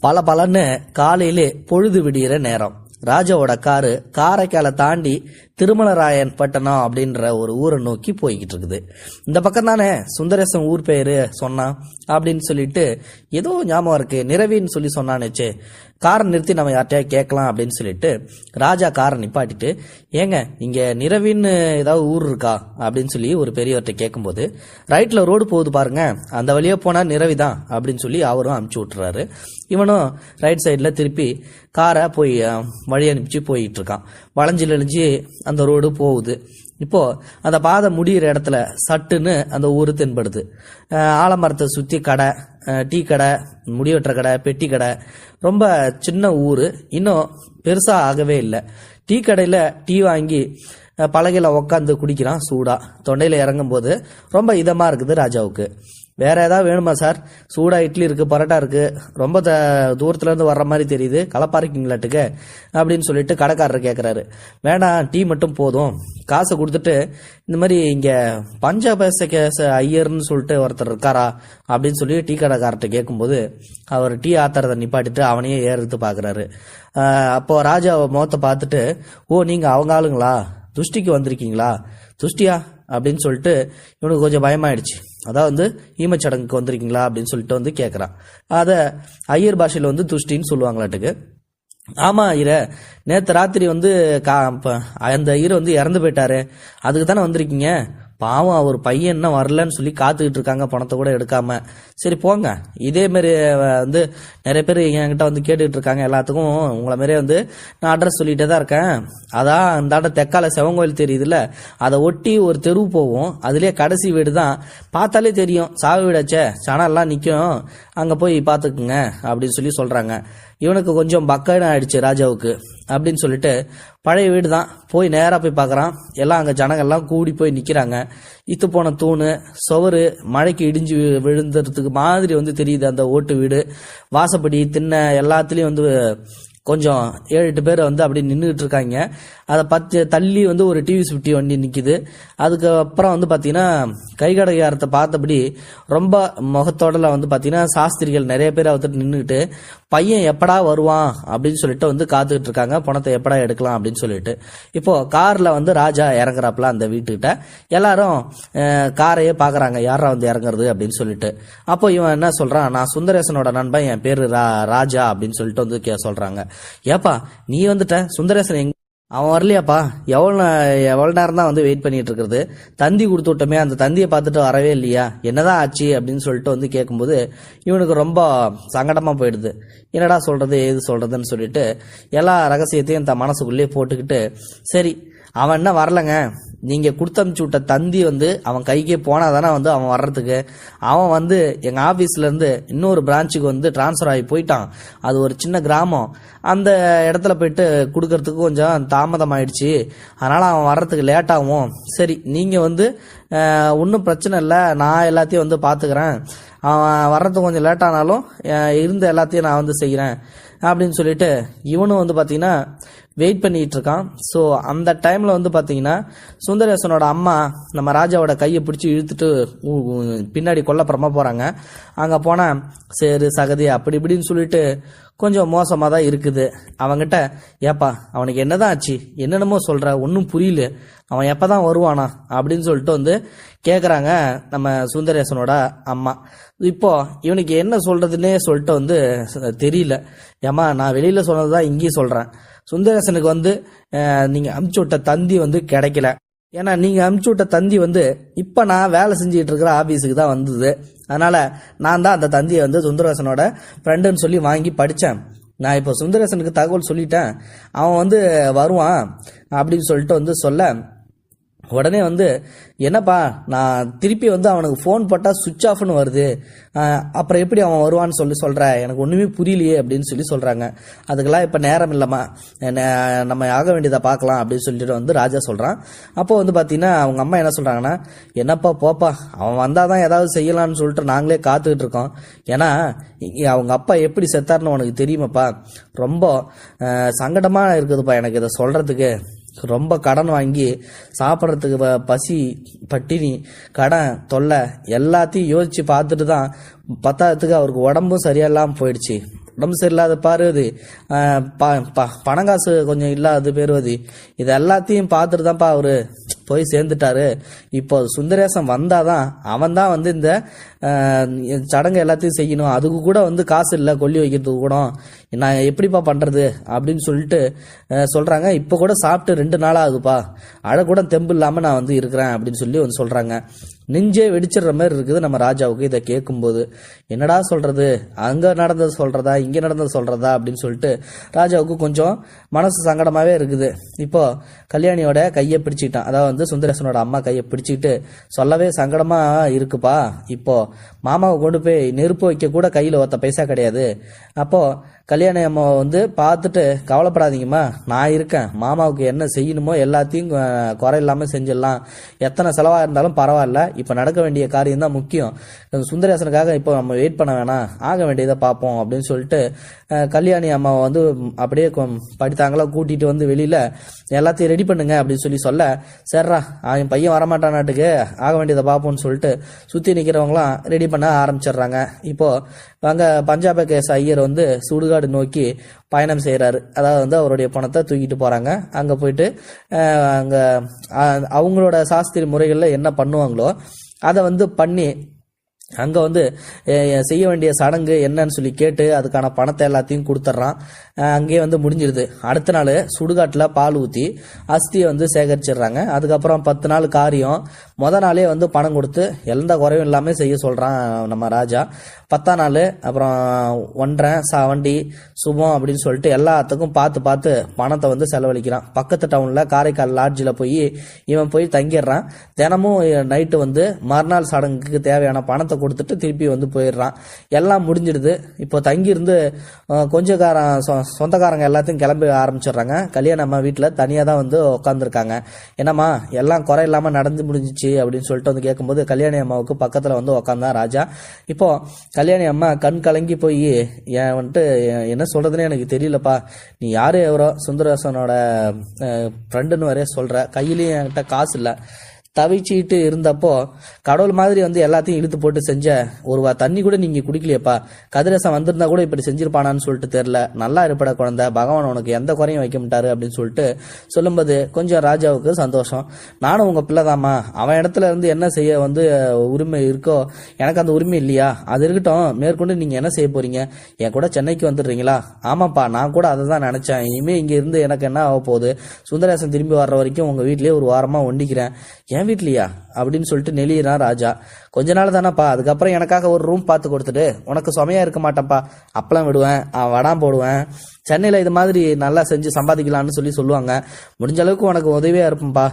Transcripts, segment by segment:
பல பலன்னு காலையிலே பொழுது விடியிற நேரம். ராஜாவோட காரு காரைக்காலை தாண்டி திருமலராயன் பட்டணம் அப்படின்ற ஒரு ஊரை நோக்கி போய்கிட்டு இருக்குது. இந்த பக்கம் தானே சுந்தரேசன் ஊர் பேரு சொன்னான் அப்படின்னு சொல்லிட்டு ஏதோ ஞாபகம் இருக்கு. நிறவின்னு சொல்லி சொன்னானுச்சு காரை நிறுத்தி நம்ம யார்கிட்டயா கேட்கலாம் அப்படின்னு சொல்லிட்டு ராஜா காரை நிப்பாட்டிட்டு ஏங்க இங்க நிறவின்னு ஏதாவது ஊர் இருக்கா? அப்படின்னு சொல்லி ஒரு பெரியவர்கிட்ட கேட்கும்போது ரைட்ல ரோடு போகுது பாருங்க அந்த வழியாக போனா நிறவி தான் அப்படின்னு சொல்லி அவரும் அமுச்சு விட்டுறாரு. இவனும் ரைட் சைடில் திருப்பி காரை போய் வழி அனுப்பிச்சு போயிட்டு இருக்கான். வளைஞ்சு நெளிஞ்சு அந்த ரோடு போகுது. இப்போ அந்த பாதை முடியிற இடத்துல சட்டுன்னு அந்த ஊர் தென்படுது. ஆலமரத்தை சுற்றி கடை டீ கடை முடிவெட்டுற கடை பெட்டி கடை. ரொம்ப சின்ன ஊர். இன்னும் பெருசாக ஆகவே இல்லை. டீ கடையில் டீ வாங்கி பலகையில் உக்காந்து குடிக்கிறான் சூடாக தொண்டையில் இறங்கும்போது ரொம்ப இதமாக இருக்குது ராஜாவுக்கு. வேற ஏதாவது வேணுமா சார்? சூடா இட்லி இருக்கு பரோட்டா இருக்கு. ரொம்ப த தூரத்துல இருந்து வர்ற மாதிரி தெரியுது. கலப்பா இருக்கீங்களாட்டுக்கு அப்படின்னு சொல்லிட்டு கடைக்காரர் கேட்குறாரு வேணாம் டீ மட்டும் போதும். காசை கொடுத்துட்டு இந்த மாதிரி இங்க பஞ்சாபேச கேச ஐயர்னு சொல்லிட்டு ஒருத்தர் இருக்காரா அப்படின்னு சொல்லி டீ கடைக்காரர்கிட்ட கேட்கும்போது அவர் டீ ஆத்துறதை நிப்பாட்டிட்டு அவனையே ஏறுத்து பார்க்குறாரு அப்போ ராஜா முகத்தை பார்த்துட்டு ஓ நீங்க அவங்க ஆளுங்களா? துஷ்டிக்கு வந்திருக்கீங்களா? துஷ்டியா? அப்படின்னு சொல்லிட்டு இவனுக்கு கொஞ்சம் பயமாயிடுச்சு. அதான் வந்து ஈமச்சடங்குக்கு வந்திருக்கீங்களா? அப்படின்னு சொல்லிட்டு வந்து கேட்குறான் அதை ஐயர் பாஷையில் வந்து துஷ்டின்னு சொல்லுவாங்களாட்டுக்கு. ஆமா ஐயர. நேற்று ராத்திரி வந்து கா அந்த ஐயர் வந்து இறந்து போயிட்டாரு. அதுக்கு தானே வந்திருக்கீங்க? பாவம் அவர் பையன் இன்னும் வரலன்னு சொல்லி காத்துக்கிட்டு இருக்காங்க பணத்தை கூட எடுக்காம. சரி போங்க. இதே மாரி வந்து நிறைய பேர் என்கிட்ட வந்து கேட்டுக்கிட்டு இருக்காங்க எல்லாத்துக்கும் உங்களை மாதிரியே வந்து நான் அட்ரஸ் சொல்லிட்டே தான் இருக்கேன். அதான் அந்தாண்ட தெக்கால சிவங்கோயில் தெரியுதுல்ல அதை ஒட்டி ஒரு தெரு போவோம். அதுலேயே கடைசி வீடு தான். பார்த்தாலே தெரியும் சாவு வீடாச்சே சனெல்லாம் நிற்கும் அங்கே போய் பார்த்துக்குங்க அப்படின்னு சொல்லி சொல்கிறாங்க இவனுக்கு கொஞ்சம் பக்கன்னு ஆயிடுச்சு ராஜாவுக்கு அப்படின்னு சொல்லிட்டு பழைய வீடு தான் போய் நேராக போய் பார்க்குறான். எல்லாம் அங்கே ஜனங்கள்லாம் கூடி போய் நிற்கிறாங்க இத்து போன தூணு சுவரு மழைக்கு இடிஞ்சு விழுந்துறதுக்கு மாதிரி வந்து தெரியுது அந்த ஓட்டு வீடு. வாசப்படி திண்ணை எல்லாத்துலேயும் வந்து கொஞ்சம் ஏழு எட்டு பேர் வந்து அப்படி நின்றுட்டு இருக்காங்க அதை பத்து தள்ளி வந்து ஒரு டிவி ஃபிஃப்டி வண்டி நிற்கிது அதுக்கப்புறம் வந்து பார்த்தீங்கன்னா கைகடையாரத்தை பார்த்தபடி ரொம்ப முகத்தோடல வந்து பார்த்தீங்கன்னா சாஸ்திரிகள் நிறைய பேர் வந்துட்டு நின்றுட்டு பையன் எப்படா வருவான்? அப்படின்னு சொல்லிட்டு வந்து காத்துக்கிட்டு இருக்காங்க பணத்தை எப்படா எடுக்கலாம்? அப்படின்னு சொல்லிட்டு. இப்போ காரில் வந்து ராஜா இறங்குறாப்புல அந்த வீட்டுக்கிட்ட. எல்லாரும் காரையே பார்க்குறாங்க யாரா வந்து இறங்குறது? அப்படின்னு சொல்லிட்டு. அப்போ இவன் என்ன சொல்றான்? நான் சுந்தரேசனோட நண்பன். என் பேரு ரா- ராஜா. அப்படின்னு சொல்லிட்டு வந்து கே சொல்றாங்க. ஏப்பா நீ வந்துட்ட சுந்தரேசன் எங்க? அவன் வரலையாப்பா. எவ்வளோ எவ்வளோ நேரம் தான் வந்து வெயிட் பண்ணிட்டு இருக்கிறது? தந்தி கொடுத்து விட்டோமே அந்த தந்தியை பார்த்துட்டு வரவே இல்லையா? என்னதான் ஆச்சு அப்படின்னு சொல்லிட்டு வந்து கேட்கும்போது இவனுக்கு ரொம்ப சங்கடமாக போயிடுது. என்னடா சொல்கிறது ஏது சொல்கிறதுன்னு சொல்லிட்டு எல்லா ரகசியத்தையும் தன் மனசுக்குள்ளேயே போட்டுக்கிட்டு சரி அவன் என்ன வரலங்க? நீங்கள் கொடுத்தமிச்சு விட்ட தந்தி வந்து அவன் கைக்கே போனால் தானே வந்து அவன் வர்றதுக்கு? அவன் வந்து எங்கள் ஆஃபீஸ்லேருந்து இன்னொரு பிரான்ச்சுக்கு வந்து டிரான்ஸ்ஃபர் ஆகி போயிட்டான். அது ஒரு சின்ன கிராமம். அந்த இடத்துல போயிட்டு கொடுக்கறதுக்கு கொஞ்சம் தாமதம் ஆயிடுச்சு அதனால் அவன் வர்றதுக்கு லேட்டாகும் சரி நீங்கள் வந்து ஒன்றும் பிரச்சனை இல்லை. நான் எல்லாத்தையும் வந்து பார்த்துக்கிறேன் அவன் வர்றதுக்கு கொஞ்சம் லேட்டானாலும் இருந்த எல்லாத்தையும் நான் வந்து செய்கிறேன் அப்படின்னு சொல்லிட்டு இவனும் வந்து பார்த்தீங்கன்னா வெயிட் பண்ணிட்டு இருக்கான் ஸோ அந்த டைம்ல வந்து பார்த்தீங்கன்னா சுந்தரேசனோட அம்மா நம்ம ராஜாவோட கையை பிடிச்சி இழுத்துட்டு பின்னாடி கொல்லப்புறமா போறாங்க. அங்கே போனால் சரி சகதி அப்படி இப்படின்னு சொல்லிட்டு கொஞ்சம் மோசமாக தான் இருக்குது. அவங்கிட்ட ஏப்பா அவனுக்கு என்னதான் ஆச்சு? என்னென்னமோ சொல்கிற ஒன்றும் புரியல. அவன் எப்போ தான் வருவானா? அப்படின்னு சொல்லிட்டு வந்து கேட்குறாங்க நம்ம சுந்தரேசனோட அம்மா. இப்போ இவனுக்கு என்ன சொல்கிறதுன்னே சொல்லிட்டு வந்து தெரியல. ஏம்மா நான் வெளியில் சொன்னது தான் இங்கேயும் சொல்கிறேன் சுந்தரேசனுக்கு வந்து நீங்கள் அமுச்சு விட்ட தந்தி வந்து கிடைக்கல. ஏன்னா நீங்க அமுச்சு விட்ட தந்தி வந்து இப்ப நான் வேலை செஞ்சுட்டு இருக்கிற ஆபீஸுக்கு தான் வந்தது. அதனால நான் தான் அந்த தந்தியை வந்து சுந்தரேசனோட ஃப்ரெண்டுன்னு சொல்லி வாங்கி படித்தேன் நான் இப்போ சுந்தரேசனுக்கு தகவல் சொல்லிட்டேன். அவன் வந்து வருவான் அப்படின்னு சொல்லிட்டு வந்து சொல்ல உடனே வந்து என்னப்பா நான் திருப்பி வந்து அவனுக்கு ஃபோன் போட்டால் சுவிட்ச் ஆஃப்னு வருது. அப்புறம் எப்படி அவன் வருவான்னு சொல்லி சொல்கிற எனக்கு ஒன்றுமே புரியலையே அப்படின்னு சொல்லி சொல்கிறாங்க அதுக்கெல்லாம் இப்போ நேரம் இல்லைம்மா. நம்ம ஆக வேண்டியதை பார்க்கலாம் அப்படின்னு சொல்லிட்டு வந்து ராஜா சொல்கிறான் அப்போ வந்து பார்த்தீங்கன்னா அவங்க அம்மா என்ன சொல்கிறாங்கன்னா என்னப்பா போப்பா அவன் வந்தால் தான் ஏதாவது செய்யலான்னு சொல்லிட்டு நாங்களே காத்துக்கிட்டு இருக்கோம். ஏன்னா அவங்க அப்பா எப்படி செத்தாருன்னு உனக்கு தெரியுமாப்பா? ரொம்ப சங்கடமாக இருக்குதுப்பா எனக்கு இதை சொல்கிறதுக்கு ரொம்ப கடன் வாங்கி சாப்பிட்றதுக்கு பசி பட்டினி கடன் தொல்லை எல்லாத்தையும் யோசித்து பார்த்துட்டு தான் பத்தாததுக்கு அவருக்கு உடம்பும் சரியில்லாமல் போயிடுச்சு. உடம்பு சரியில்லாத பார்வதி ஆஹ் ப- பணம் காசு கொஞ்சம் இல்லாத பேருவது இது எல்லாத்தையும் பார்த்துட்டு தான்ப்பா அவர் போய் சேர்ந்துட்டாரு. இப்போ சுந்தரேசன் வந்தாதான் அவன் தான் வந்து இந்த சடங்கு எல்லாத்தையும் செய்யணும். அதுக்கு கூட வந்து காசு இல்லை கொல்லி வைக்கிறதுக்கு கூட. நான் எப்படிப்பா பண்ணுறது அப்படின்னு சொல்லிட்டு சொல்கிறாங்க இப்போ கூட சாப்பிட்டு ரெண்டு நாள் ஆகுதுப்பா. அழ கூட தெம்பு இல்லாமல் நான் வந்து இருக்கிறேன் அப்படின்னு சொல்லி வந்து சொல்கிறாங்க நெஞ்சே வெடிச்சிடுற மாதிரி இருக்குது நம்ம ராஜாவுக்கு இதை கேட்கும்போது. என்னடா சொல்கிறது அங்கே நடந்தது சொல்கிறதா இங்கே நடந்தது சொல்கிறதா அப்படின்னு சொல்லிட்டு ராஜாவுக்கு கொஞ்சம் மனசு சங்கடமாகவே இருக்குது. இப்போ கல்யாணியோட கையை பிடிச்சிக்கிட்டான். அதாவது வந்து சுந்தரேசனோட அம்மா கையை பிடிச்சிக்கிட்டு சொல்லவே சங்கடமா இருக்குப்பா. இப்போ மாமாவை கொண்டு போய் நெருப்பு வைக்க கூட கையில் ஒத்த பைசா கிடையாது. அப்போ கல்யாணி அம்மாவை வந்து பார்த்துட்டு கவலைப்படாதீங்கம்மா. நான் இருக்கேன். மாமாவுக்கு என்ன செய்யணுமோ எல்லாத்தையும் அஹ், குறை இல்லாமல் செஞ்சிடலாம். எத்தனை செலவாக இருந்தாலும் பரவாயில்ல. இப்போ நடக்க வேண்டிய காரியம் தான் முக்கியம். சுந்தரேசனுக்காக இப்போ நம்ம வெயிட் பண்ண வேணாம். ஆக வேண்டியதை பார்ப்போம் அப்படின்னு சொல்லிட்டு கல்யாணி அம்மாவை வந்து அப்படியே படித்தாங்களா கூட்டிகிட்டு வந்து வெளியில் எல்லாத்தையும் ரெடி பண்ணுங்க அப்படின்னு சொல்லி சொல்ல சரிடா அவன் பையன் வரமாட்டான் நாட்டுக்கு. ஆக வேண்டியதை பார்ப்போம்னு சொல்லிட்டு சுற்றி நிற்கிறவங்களாம் ரெடி பண்ண ஆரம்பிச்சிடுறாங்க. இப்போது அங்கே பஞ்சாப கேஸ் ஐயர் வந்து சுடுகாடு நோக்கி பயணம் செய்கிறாரு அதாவது வந்து அவருடைய பணத்தை தூக்கிட்டு போகிறாங்க அங்கே போயிட்டு அங்கே அவங்களோட சாஸ்திரி முறைகளில் என்ன பண்ணுவாங்களோ அதை வந்து பண்ணி அங்கே வந்து செய்ய வேண்டிய சடங்கு என்னன்னு சொல்லி கேட்டு அதுக்கான பணத்தை எல்லாத்தையும் கொடுத்துட்றான். அங்கேயே வந்து முடிஞ்சிருது. அடுத்த நாள் சுடுகாட்டில் பால் ஊற்றி அஸ்தியை வந்து சேகரிச்சிடுறாங்க. அதுக்கப்புறம் பத்து நாள் காரியம் முத நாளே வந்து பணம் கொடுத்து எந்த குறையும் இல்லாமல் செய்ய சொல்கிறான் நம்ம ராஜா. பத்தாம் நாள் அப்புறம் ஒன்றரை சாவண்டி சுபம் அப்படின்னு சொல்லிட்டு எல்லாத்துக்கும் பார்த்து பார்த்து பணத்தை வந்து செலவழிக்கிறான். பக்கத்து டவுனில் காரைக்கால் லாட்ஜில் போய் இவன் போய் தங்கிடுறான். தினமும் நைட்டு வந்து மறுநாள் சடங்குக்கு தேவையான பணத்தை கொடுத்துட்டு திருப்பி வந்து போயிடுறான். எல்லாம் முடிஞ்சிடுது. இப்போ தங்கியிருந்து கொஞ்சக்காரன் சொ- சொந்தக்காரங்க எல்லாத்தையும் கிளம்பி ஆரம்பிச்சிடுறாங்க. கல்யாணம் அம்மா வீட்டில் தனியாக தான் வந்து உட்காந்துருக்காங்க என்னம்மா எல்லாம் குறை இல்லாமல் நடந்து முடிஞ்சிச்சு. அப்படின்னு சொல்லிட்டு வந்து கேட்கும்போது கல்யாணி அம்மாவுக்கு பக்கத்தில் வந்து உட்காந்தான் ராஜா. இப்போ கல்யாணி அம்மா கண் கலங்கி போய் என் வந்துட்டு என்ன சொல்கிறதுன்னு எனக்கு தெரியலப்பா. நீ யார் எவரோ சுந்தரேசனோட ஃப்ரெண்டுன்னு வரைய சொல்கிற கையிலையும் என்கிட்ட காசு இல்லை. தவிச்சிட்டு இருந்தப்போ கடவுள் மாதிரி வந்து எல்லாத்தையும் இழுத்து போட்டு செஞ்ச ஒரு வா தண்ணி கூட நீங்க குடிக்கலையப்பா. கதிரேசன் வந்திருந்தா கூட இப்படி செஞ்சிருப்பானான்னு சொல்லிட்டு தெரியல. நல்லா இருப்பட குழந்தை. பகவான் உனக்கு எந்த குறையும் வைக்க மாட்டாரு அப்படின்னு சொல்லிட்டு சொல்லும்போது கொஞ்சம் ராஜாவுக்கு சந்தோஷம். நானும் உங்க பிள்ளைதாம்மா. அவன் இடத்துல இருந்து என்ன செய்ய வந்து உரிமை இருக்கோ எனக்கு அந்த உரிமை இல்லையா? அது இருக்கட்டும். மேற்கொண்டு நீங்க என்ன செய்ய போறீங்க? என் கூட சென்னைக்கு வந்துடுறீங்களா? ஆமாப்பா நான் கூட அதை தான் நினைச்சேன். இனிமே இங்க இருந்து எனக்கு என்ன ஆக போகுது? சுந்தரேசன் திரும்பி வர்ற வரைக்கும் உங்க வீட்லயே ஒரு வாரமா ஒண்டிக்கிறேன். என் வீட்லயா? அப்படின்னு சொல்லிட்டு நெளியிறான் ராஜா. கொஞ்ச நாள் தானேப்பா அதுக்கப்புறம் எனக்காக ஒரு ரூம் பார்த்து கொடுத்துட்டு உனக்கு சுமையா இருக்க மாட்டேன்ப்பா. அப்பளம் விடுவேன் வடாம் போடுவேன். சென்னையில் இது மாதிரி நல்லா செஞ்சு சம்பாதிக்கலாம்னு சொல்லி சொல்லுவாங்க. முடிஞ்ச அளவுக்கு உனக்கு உதவியாக இருப்பேன்ப்பா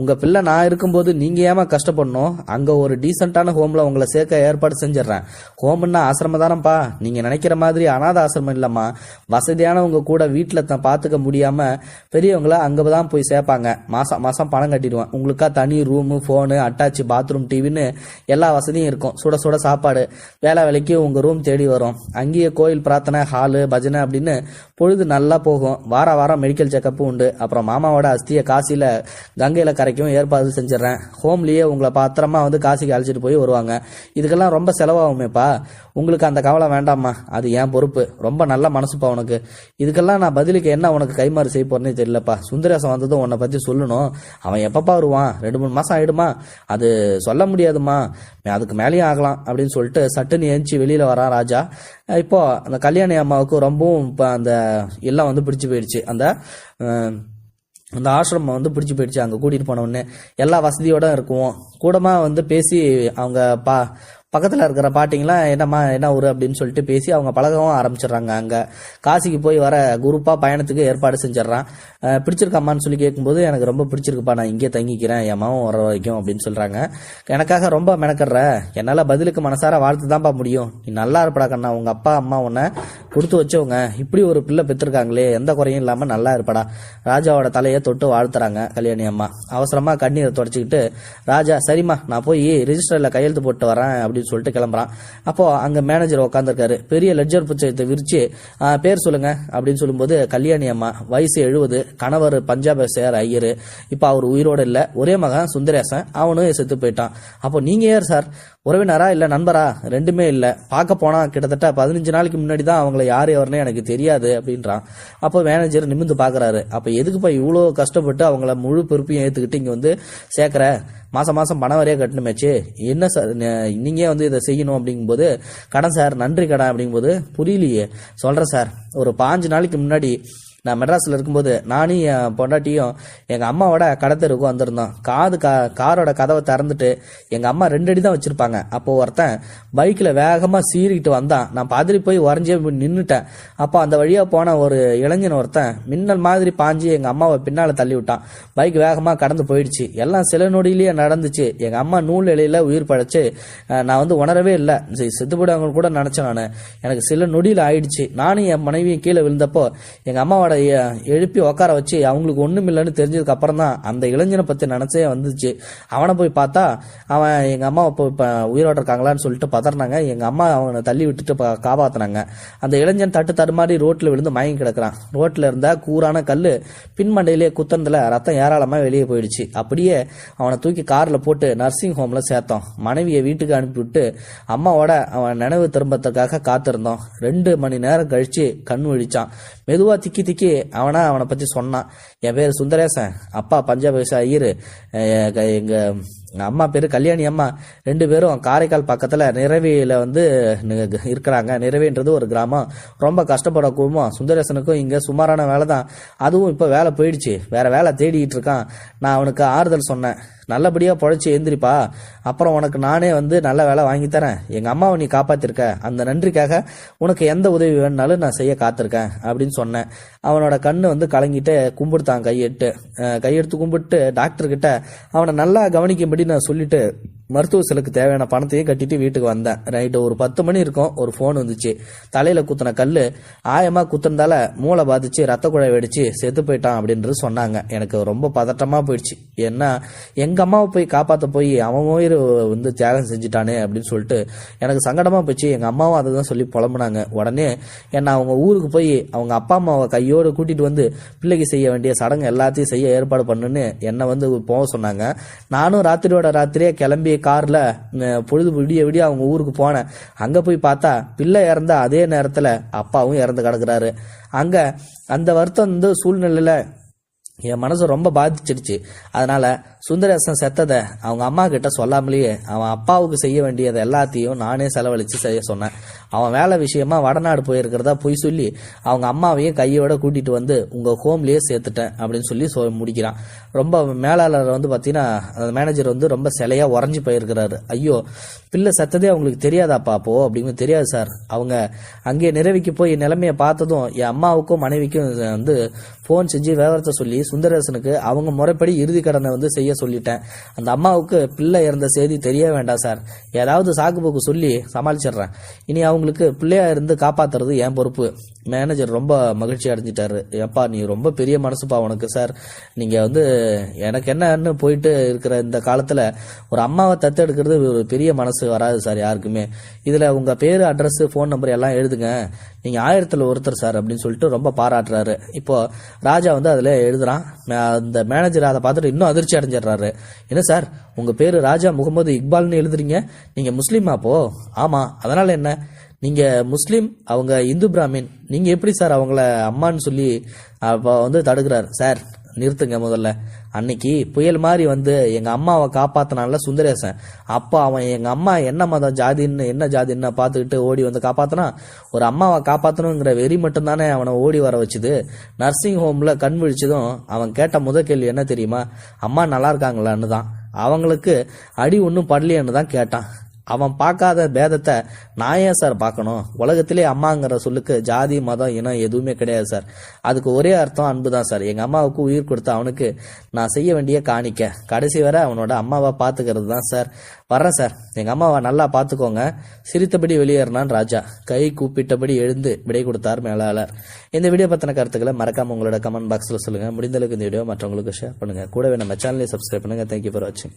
உங்கள் பிள்ளை நான் இருக்கும்போது நீங்கள் ஏமா கஷ்டப்படணும்? அங்கே ஒரு டீசெண்டான ஹோமில் உங்களை சேர்க்க ஏற்பாடு செஞ்சிடறேன். ஹோம்னா ஆசிரமம் தானேப்பா. நீங்கள் நினைக்கிற மாதிரி அனாத ஆசிரமம் இல்லைம்மா. வசதியானவங்க கூட வீட்டில் தான் பார்த்துக்க முடியாமல் பெரியவங்கள அங்கே தான் போய் சேர்ப்பாங்க. மாதம் மாதம் பணம் கட்டிடுவேன். உங்களுக்கா தனி ரூமு ஃபோனு அட்டாச் பாத்ரூம் டிவின்னு எல்லா வசதியும் இருக்கும். சுட சுட சாப்பாடு. வேலை வேலைக்கு உங்கள் ரூம் தேடி வரும். அங்கேயே கோயில் பிரார்த்தனை ஹாலு பஜனை அப்படின்னு பொழுது நல்லா போகும். வார வாரம் மெடிக்கல் செக்கப்பும் உண்டு. அப்புறம் மாமாவோட அஸ்தியை காசியில் கங்கையில் கரைக்கும் ஏற்பாடு செஞ்சிடறேன். ஹோம்லேயே உங்களை பத்திரமா வந்து காசிக்கு அழைச்சிட்டு போய் வருவாங்க. இதுக்கெல்லாம் ரொம்ப செலவாகுமேப்பா. உங்களுக்கு அந்த கவலை வேண்டாம்மா. அது என் பொறுப்பு. ரொம்ப நல்ல மனசுப்பா உனக்கு. இதுக்கெல்லாம் நான் பதிலுக்கு என்ன உனக்கு கைமாறு செய்ய போறேன்னு தெரியலப்பா. சுந்தரேசன் வந்ததும் உன்னை பற்றி சொல்லணும். அவன் எப்பப்பா வருவான்? ரெண்டு மூணு மாதம் ஆயிடுமா? அது சொல்ல முடியாதுமா. அதுக்கு மேலேயும் ஆகலாம் அப்படின்னு சொல்லிட்டு சட்டுன்னு ஏஞ்சி வெளியில் வரான் ராஜா. இப்போ அந்த கல்யாணி அம்மாவுக்கு ரொம்பவும் இப்போ அந்த எல்லாம் வந்து பிடிச்சு போயிடுச்சு. அந்த அந்த ஆசிரமம் வந்து பிடிச்சி போயிடுச்சு. அங்கே கூட்டிகிட்டு போன உடனே எல்லா வசதியோட இருக்குவோம். கூடமாக வந்து பேசி அவங்க பா பக்கத்தில் இருக்கிற பாட்டிங்களாம் என்னம்மா என்ன ஊர் அப்படின்னு சொல்லிட்டு பேசி அவங்க பழகவும் ஆரம்பிச்சிடுறாங்க அங்கே. காசிக்கு போய் வர குரூப்பாக பயணத்துக்கு ஏற்பாடு செஞ்சிடறான். பிடிச்சிருக்காமான்னு பிடிச்சிருக்காம்மான்னு சொல்லி கேட்கும்போது எனக்கு ரொம்ப பிடிச்சிருக்குப்பா நான் இங்கே தங்கிக்கிறேன் என் மாவும் வர வரைக்கும் அப்படின்னு சொல்கிறாங்க எனக்காக ரொம்ப மெனக்கடுற என்னால் பதிலுக்கு மனசார வாழ்த்து தான்ப்பா முடியும். நீ நல்லா இருப்படா கண்ணா உங்கள் அப்பா அம்மா உன்னை கொடுத்து வச்சவங்க. இப்படி ஒரு பிள்ளை பெற்றிருக்காங்களே எந்த குறையும் இல்லாமல் நல்லா இருப்படா. ராஜாவோட தலையை தொட்டு வாழ்த்துறாங்க கல்யாணி அம்மா. அவசரமாக கண்ணீரை தொடச்சிக்கிட்டு ராஜா சரிம்மா நான் போய் ரிஜிஸ்டரில் கையெழுத்து போட்டு வரேன் அப்படின்னு சொல்லிட்டு கிளம்புறான். அப்போ அங்க மேனேஜர் உட்காந்துருக்காரு பெரிய லெட்ஜர் புத்தகத்தை விரிச்சு பேர் சொல்லுங்க அப்படின்னு சொல்லும்போது கல்யாணி அம்மா வயசு எழுபது கணவர் பஞ்சாப சேர் ஐயர். இப்போ அவர் உயிரோட இல்லை. ஒரே மகன் சுந்தரேசன். அவனும் செத்து போயிட்டான். அப்போ நீங்க யார் சார்? உறவினரா இல்லை நண்பரா? ரெண்டுமே இல்லை. பார்க்க போனால் கிட்டத்தட்ட பதினஞ்சு நாளைக்கு முன்னாடி தான் அவங்கள யார் எவருன்னு எனக்கு தெரியாது அப்படின்றான். அப்போ மேனேஜர் நிமிந்து பார்க்குறாரு அப்போ எதுக்குப்பா இவ்வளோ கஷ்டப்பட்டு அவங்கள முழு பொறுப்பையும் ஏற்றுக்கிட்டு இங்கே வந்து சேர்க்குற? மாதம் மாதம் பணம் வரையே கட்டணுமேச்சு. என்ன சார் நீங்கள் வந்து இதை செய்யணும் அப்படிங்கும்போது கடன் சார் நன்றி கடன் அப்படிங்கும்போது புரியலையே. சொல்கிறேன் சார் ஒரு பாஞ்சு நாளைக்கு முன்னாடி நான் மெட்ராஸில் இருக்கும்போது நானும் என் பொண்டாட்டியும் எங்கள் அம்மாவோட கடத்தருக்கு வந்திருந்தோம். காது கா காரோட கதவை திறந்துட்டு எங்கள் அம்மா ரெண்டு அடி தான் வச்சுருப்பாங்க. அப்போ ஒருத்தன் பைக்கில் வேகமாக சீறிக்கிட்டு வந்தான். நான் பாதிரி போய் உறைஞ்சே நின்றுட்டேன் அப்போ அந்த வழியாக போன ஒரு இளைஞன் ஒருத்தன் மின்னல் மாதிரி பாஞ்சு எங்கள் அம்மாவை பின்னால் தள்ளி விட்டான். பைக் வேகமாக கடந்து போயிடுச்சு. எல்லாம் சில நொடியிலேயே நடந்துச்சு. எங்கள் அம்மா நூல் இலையில் உயிர் படைச்சு நான் வந்து உணரவே இல்லை. செத்து கூட நினச்சேன் நான். எனக்கு சில நொடியில் ஆயிடுச்சு. நானும் என் மனைவியும் கீழே விழுந்தப்போ எங்கள் அம்மாவோட எ- எழுப்பி உட்கார வச்சு அவங்களுக்கு ஒன்றும் இல்லைன்னு தெரிஞ்சதுக்கு அப்புறம் தான் அந்த இளைஞனை பற்றி நினச்சே வந்துச்சு. அவனை போய் பார்த்தா அவன் எங்கள் அம்மா இப்போ இப்போ உயிரோட இருக்காங்களான்னு சொல்லிட்டு பதறினாங்க. எங்கள் அம்மா அவனை தள்ளி விட்டுட்டு பா- அந்த இளைஞன் தட்டு தடுமாறி ரோட்டில் விழுந்து மயங்கி கிடக்கிறான். ரோட்டில் இருந்த கூரான கல் பின்மண்டையிலே குத்தனதில் ரத்தம் ஏராளமாக வெளியே போயிடுச்சு. அப்படியே அவனை தூக்கி காரில் போட்டு நர்சிங் ஹோமில் சேர்த்தோம். மனைவியை வீட்டுக்கு அனுப்பிவிட்டு அம்மாவோட அவன் நினைவு திரும்பத்துக்காக காத்திருந்தோம். ரெண்டு மணி நேரம் கழித்து கண் விழிச்சான். மெதுவாக திக்கி திக்கி அவனா அவனை பத்தி சொன்னான். என் பேர் சுந்தரேசன். அப்பா பஞ்சாப் ஐயர் எங்க அம்மா பேரு கல்யாணி அம்மா. ரெண்டு பேரும் காரைக்கால் பக்கத்துல நிறவியில வந்து இருக்கிறாங்க. நிறவின்றது ஒரு கிராமம். ரொம்ப கஷ்டப்பட குடும்பம். சுந்தரேசனுக்கும் இங்க சுமாரான வேலை தான் அதுவும் இப்ப வேலை போயிடுச்சு. வேற வேலை தேடிட்டு இருக்கான். நான் அவனுக்கு ஆறுதல் சொன்னேன். நல்லபடியாக பொழைச்சி எழுந்திரிப்பா. அப்புறம் உனக்கு நானே வந்து நல்ல வேலை வாங்கி தரேன். எங்கள் அம்மாவை நீ காப்பாத்திருக்க. அந்த நன்றிக்காக உனக்கு எந்த உதவி வேணுனாலும் நான் செய்ய காத்திருக்கேன் அப்படின்னு சொன்னேன். அவனோட கண்ணு வந்து கலங்கிட்டு கும்பிடுத்தான் கையெட்டு. கையெடுத்து கும்பிட்டு டாக்டர்கிட்ட அவனை நல்லா கவனிக்கும்படி நான் சொல்லிட்டு மருத்துவ செலுக்கு தேவையான பணத்தையும் கட்டிட்டு வீட்டுக்கு வந்தேன். நைட்டு ஒரு பத்து மணி இருக்கும் ஒரு ஃபோன் வந்துச்சு. தலையில குத்தின கல் ஆயமா குத்துனதால மூளை பாதிச்சு ரத்த குழாய் வெடிச்சு செத்து போயிட்டான் அப்படின்றது சொன்னாங்க. எனக்கு ரொம்ப பதட்டமா போயிடுச்சு. ஏன்னா எங்க அம்மாவை போய் காப்பாத்த போய் அவன் உயிர் வந்து தியாகம் செஞ்சுட்டானே அப்படின்னு சொல்லிட்டு எனக்கு சங்கடமா போச்சு. எங்க அம்மாவும் அதை தான் சொல்லி புலம்புனாங்க. உடனே என்ன அவங்க ஊருக்கு போய் அவங்க அப்பா அம்மாவை கையோடு கூட்டிட்டு வந்து பிள்ளைக்கு செய்ய வேண்டிய சடங்கு எல்லாத்தையும் செய்ய ஏற்பாடு பண்ணுன்னு என்னை வந்து போக சொன்னாங்க. நானும் ராத்திரியோட ராத்திரியே கிளம்பி கார்ல பொழுது விடிய விடிய அவங்க ஊருக்கு போனேன். அங்க போய் பார்த்தா பிள்ளை இறந்த அதே நேரத்துல அப்பாவும் இறந்து கிடக்குறாரு. அங்க அந்த வருத்தம் வந்து சூழ்நிலையில என் மனசு ரொம்ப பாதிச்சிடுச்சு. அதனால சுந்தரேசன் செத்ததை அவங்க அம்மா கிட்ட சொல்லாமலேயே அவன் அப்பாவுக்கு செய்ய வேண்டியது எல்லாத்தையும் நானே செலவழித்து செய்ய சொன்னேன். அவன் வேலை விஷயமா வடநாடு போயிருக்கிறதா பொய் சொல்லி அவங்க அம்மாவையும் கையோட கூட்டிட்டு வந்து உங்கள் ஹோம்லேயே சேர்த்துட்டேன் அப்படின்னு சொல்லி சொ முடிக்கிறான். ரொம்ப மேலாளர் வந்து பார்த்தீங்கன்னா அந்த மேனேஜர் வந்து ரொம்ப சிலையாக உறைஞ்சி போயிருக்கிறாரு. ஐயோ பிள்ளை செத்ததே அவங்களுக்கு தெரியாதாப்பா அப்போ? அப்படின்னு தெரியாது சார். அவங்க அங்கேயே நிறைவிக்கு போய் நிலைமையை பார்த்ததும் என் அம்மாவுக்கும் மனைவிக்கும் வந்து ஃபோன் செஞ்சு விவரத்தை சொல்லி சுந்தரேசனுக்கு அவங்க முறைப்படி இறுதி கடனை வந்து செய்ய சொல்லிட்டேன். அந்த அம்மாவுக்கு பிள்ளை இறந்த செய்தி தெரிய வேண்டாம் சார். ஏதாவது சாக்கு போக்கு சொல்லி சமாளிச்சிடுறேன். இனி அவங்களுக்கு பிள்ளையா இருந்து காப்பாத்துறது என் பொறுப்பு. மேனேஜர் ரொம்ப மகிழ்ச்சி அடைஞ்சிட்டாரு. ஏப்பா நீ ரொம்ப பெரிய மனசுப்பா உனக்கு சார். நீங்க வந்து எனக்கு என்னன்னு போயிட்டு இருக்கிற இந்த காலத்துல ஒரு அம்மாவை தத்தெடுக்கிறது ஒரு பெரிய மனசு வராது சார் யாருக்குமே. இதுல உங்க பேரு அட்ரஸ் ஃபோன் நம்பர் எல்லாம் எழுதுங்க. நீங்க ஆயிரத்துல ஒருத்தர் சார் அப்படின்னு சொல்லிட்டு ரொம்ப பாராட்டுறாரு. இப்போ ராஜா வந்து அதுல எழுதுறான். அந்த மேனேஜர் அதை பார்த்துட்டு இன்னும் அதிர்ச்சி அடைஞ்சிடுறாரு. என்ன சார்? உங்க பேரு ராஜா முகமது இக்பால்னு எழுதுறீங்க? நீங்க முஸ்லீமா போ? ஆமா. அதனால என்ன? நீங்க முஸ்லீம் அவங்க இந்து பிராமின் நீங்க எப்படி சார் அவங்கள அம்மான்னு சொல்லி அப்போ வந்து தடுக்கிறார்? சார் நிறுத்துங்க முதல்ல. அன்னைக்கு புயல் மாதிரி வந்து எங்க அம்மாவை காப்பாத்தினால சுந்தரேசன். அப்போ அவன் எங்க அம்மா என்ன மதம் ஜாதின்னு என்ன ஜாதின்னு பார்த்துக்கிட்டு ஓடி வந்து காப்பாத்தினா ஒரு அம்மாவை காப்பாத்தணுங்கிற வெறி மட்டும்தானே அவனை ஓடி வர வச்சுது. நர்சிங் ஹோம்ல கண் விழிச்சதும் அவன் கேட்ட முத கேள்வி என்ன தெரியுமா? அம்மா நல்லா இருக்காங்களான்னு தான் அவங்களுக்கு அடி ஒன்றும் படலையேன்னு தான் கேட்டான். அவன் பார்க்காத பேதத்தை நான் ஏன் சார் பார்க்கணும்? உலகத்திலே அம்மாங்கிற சொல்லுக்கு ஜாதி மதம் இனம் எதுவுமே கிடையாது சார். அதுக்கு ஒரே அர்த்தம் அன்பு தான் சார். எங்கள் அம்மாவுக்கு உயிர் கொடுத்த அவனுக்கு நான் செய்ய வேண்டிய காணிக்க. கடைசி வரை அவனோட அம்மாவை பார்த்துக்கிறது தான் சார். வர்றேன் சார். எங்கள் அம்மாவை நல்லா பார்த்துக்கோங்க. சிரித்தபடி வெளியேறினான் ராஜா. கை கூப்பிட்டபடி எழுந்து விடை கொடுத்தார் மேலாளர். இந்த வீடியோ பற்றின கருத்துக்களை மறக்காம உங்களோட கமெண்ட் பாக்ஸில் சொல்லுங்கள் முடிந்தளவுக்கு இந்த வீடியோ மற்றவங்களுக்கு ஷேர் பண்ணுங்கள் கூடவே நம்ம சேனலை சப்ஸ்கிரைப் பண்ணுங்கள் தேங்க்யூ ஃபார் வாட்சிங்